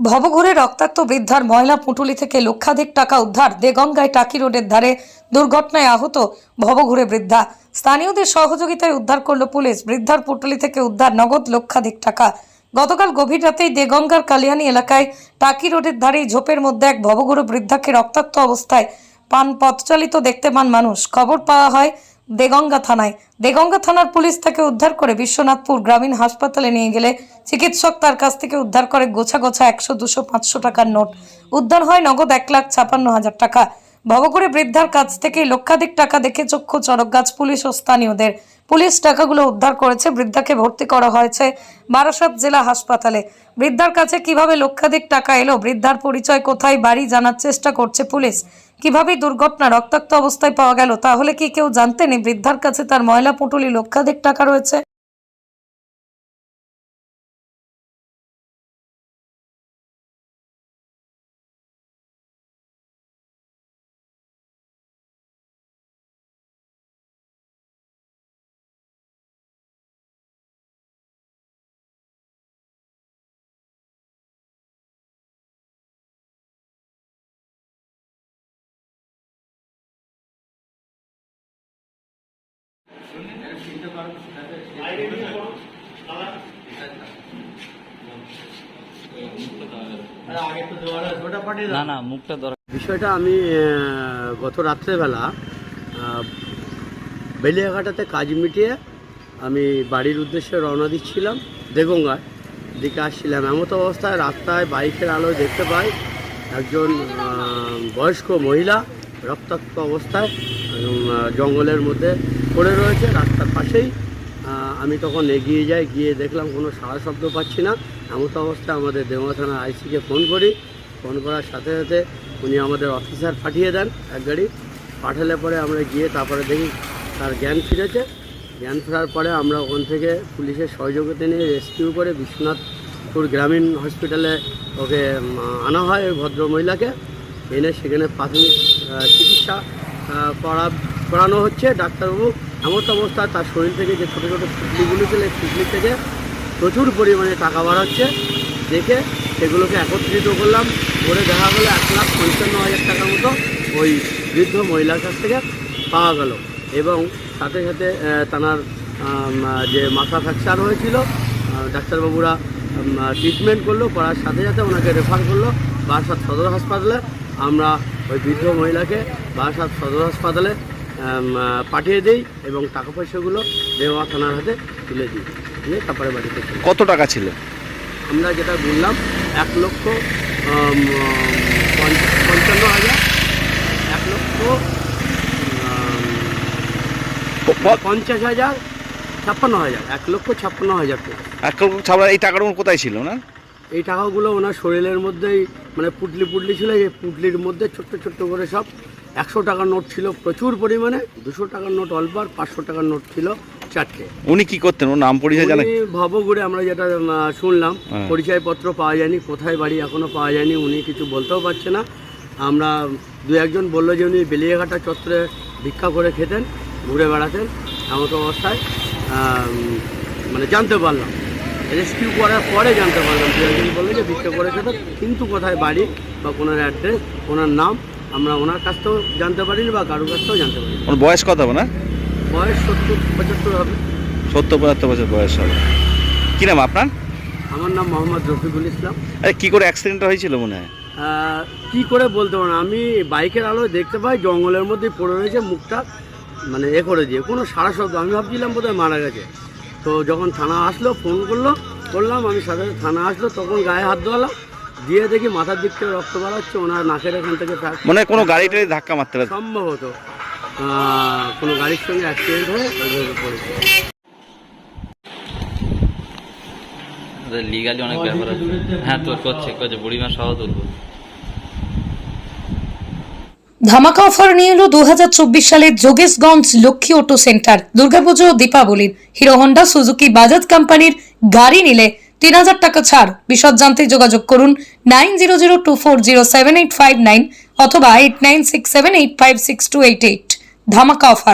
ভবঘুরে রক্তাক্ত বৃদ্ধার ময়লা পুঁটুলি থেকে লক্ষাধিক টাকা উদ্ধার দেগঙ্গায় টাকি রোডের ধারে দুর্ঘটনায় আহত ভবঘুরে বৃদ্ধা। স্থানীয়দের সহযোগিতায় উদ্ধার করল পুলিশ। বৃদ্ধার পুঁটুলি থেকে উদ্ধার নগদ লক্ষাধিক টাকা। গতকাল গভীর রাতেই দেগঙ্গার কালিয়ানি এলাকায় টাকি রোডের ধারেই ঝোপের মধ্যে এক ভবঘুরে বৃদ্ধাকে রক্তাক্ত অবস্থায় পান পথচালিত দেখতে পান মানুষ। খবর পাওয়া হয় দেগঙ্গা থানায়। দেগঙ্গা থানার পুলিশ তাকে উদ্ধার করে বিশ্বনাথপুর গ্রামীণ হাসপাতালে নিয়ে গেলে চিকিৎসক তার কাছ থেকে উদ্ধার করে গোছা গোছা একশো, দুশো, পাঁচশো টাকার নোট। উদ্ধার হয় নগদ এক লাখ ছাপান্ন হাজার টাকা। ভবঘুরে বৃদ্ধার কাছ থেকে লক্ষাধিক টাকা দেখে চক্ষু চড়ক গাছ, পুলিশ ও স্থানীয়দের। পুলিশ টাকাগুলো উদ্ধার করেছে, বৃদ্ধাকে ভর্তি করা হয়েছে বারাসাত জেলা হাসপাতালে। বৃদ্ধার কাছে কীভাবে লক্ষাধিক টাকা এলো, বৃদ্ধার পরিচয় কোথায়, বাড়ি জানার চেষ্টা করছে পুলিশ। কীভাবে দুর্ঘটনা রক্তাক্ত অবস্থায় পাওয়া গেল, তাহলে কি কেউ জানতেন? বৃদ্ধার কাছে তার ময়লা পুটুলি লক্ষাধিক টাকা রয়েছে। না না, মুখটা দরকার বিষয়টা আমি গত রাত্রেবেলা বেলিয়াঘাটাতে কাজ মিটিয়ে আমি বাড়ির উদ্দেশ্যে রওনা দিচ্ছিলাম, দেগঙ্গায়। দিকে আসছিলাম। এমতো অবস্থায় রাস্তায় বাইকের আলো দেখতে পাই একজন বয়স্ক মহিলা, রক্তাক্ত অবস্থায় জঙ্গলের মধ্যে পড়ে রয়েছে, রাস্তার পাশেই। আমি তখন এগিয়ে যাই, গিয়ে দেখলাম কোনো সাড়া শব্দ পাচ্ছি না। এমতো অবস্থায় আমাদের দেওয়া থানা আইসিকে ফোন করি। ফোন করার সাথে সাথে উনি আমাদের অফিসার পাঠিয়ে দেন এক গাড়ি। পাঠালে পরে আমরা গিয়ে তারপরে দেখি তার জ্ঞান ফিরেছে। জ্ঞান ফেরার পরে আমরা ওখান থেকে পুলিশের সহযোগিতা নিয়ে রেস্কিউ করে বিশ্বনাথপুর গ্রামীণ হসপিটালে ওকে আনা হয় ওই ভদ্র মহিলাকে এনে সেখানে প্রাথমিক চিকিৎসা করা করানো হচ্ছে, ডাক্তারবাবু এমন অবস্থায় তার শরীর থেকে যে ছোটো ছোটো ফুটলিগুলো ছিল ফুটলি থেকে প্রচুর পরিমাণে টাকা বার হচ্ছে। দেখে সেগুলোকে একত্রিত করলাম, করে দেখা গেলো এক লাখ পঞ্চান্ন হাজার টাকার মতো ওই বৃদ্ধ মহিলার কাছ থেকে পাওয়া গেল। এবং সাথে সাথে তানার যে মাথা ফ্র্যাকচার হয়েছিল ডাক্তারবাবুরা ট্রিটমেন্ট করল, করার সাথে সাথে ওনাকে রেফার করল, বারাসাত সদর হাসপাতালে। আমরা ওই বৃদ্ধ মহিলাকে বারাসাত সদর হাসপাতালে পাঠিয়ে দিই এবং টাকা পয়সাগুলো দেওয়া থানার হাতে তুলে দিই। দিয়ে তারপরে বাড়িতে কত টাকা ছিল? আমরা যেটা বললাম এক লক্ষ পঞ্চান্ন হাজার এক লক্ষ পঞ্চাশ হাজার ছাপ্পান্ন হাজার এক লক্ষ ছাপ্পান্ন হাজার টাকা। আজকাল ছাড়া এই টাকাটা কোথায় ছিল না? এই টাকাগুলো ওনার শরীরের মধ্যেই মানে পুটলি পুটলি ছিল এই পুটলির মধ্যে ছোট্ট ছোট্ট করে সব একশো টাকার নোট ছিল প্রচুর পরিমাণে দুশো টাকার নোট অল্প আর পাঁচশো টাকার নোট ছিল চারটে। উনি কি করতেন? ওর নাম পরিচয় জানেন? ভবঘুরে আমরা যেটা শুনলাম হ্যাঁ। পরিচয়পত্র পাওয়া যায়নি কোথায় বাড়ি এখনও পাওয়া যায়নি উনি কিছু বলতেও পারছে না। আমরা দু একজন বলল যে উনি বেলিয়াঘাটা চত্বরে ভিক্ষা করে খেতেন ঘুরে বেড়াতেন এমন অবস্থায় মানে জানতে পারলাম। রেস্কিউ করার পরে জানতে পারলাম দু একজন বলল যে ভিক্ষা করে খেতেন কিন্তু কোথায় বাড়ি বা ওনার অ্যাড্রেস ওনার নাম আমরা ওনার কাছ থেকেও জানতে পারিনি বা কারোর কাছ থেকেও জানতে পারিনি ওর বয়স কত হবে না বয়স সত্তর পঁচাত্তর হবে। সত্তর পঁচাত্তর বছর বয়স হবে। কি নাম আপনার? আমার নাম মোহাম্মদ রফিকুল ইসলাম। আরে কি করে অ্যাক্সিডেন্টটা হয়েছিল মনে হয়? কি করে বলতে পারো আমি বাইকের আলোয় দেখতে পাই জঙ্গলের মধ্যে পড়ে রয়েছে মুখটা মানে এ করে দিয়ে। কোনো সারা শব্দ আমি ভাবছিলাম বোধহয় মারা গেছে। তো যখন থানা আসলো ফোন করল করলাম আমি সাথে থানা আসলো তখন গায়ে হাত ধোয়ালাম। দিয়ে দেখি মাথার দিক থেকে রক্ত বেরোচ্ছে ওনার নাকের এখান থেকে মনে কোনো গাড়িটাই ধাক্কা মারতে পারে সম্ভবত কোনো গাড়ির সঙ্গে অ্যাক্সিডেন্ট হয়ে ওইভাবে পড়েছে লিগালি অনেক ব্যাপার আছে। হ্যাঁ তো করছে করছে বুড়িমা সহ তুলবো। ধামাকা অফার নিয়ে এলো দু সালের যোগেশগঞ্জ লক্ষ্মী অটো সেন্টার। দুর্গাপুজো দীপাবলির। হিরো হন্ডা সুজুকি বাজাজ কোম্পানির গাড়ি নিলে তিন হাজার টাকা ছাড়। বিশদ জানতে যোগাযোগ করুন nine zero zero two four zero seven eight five nine অথবা eight nine six seven eight five six two eight eight. ধামাকা অফার।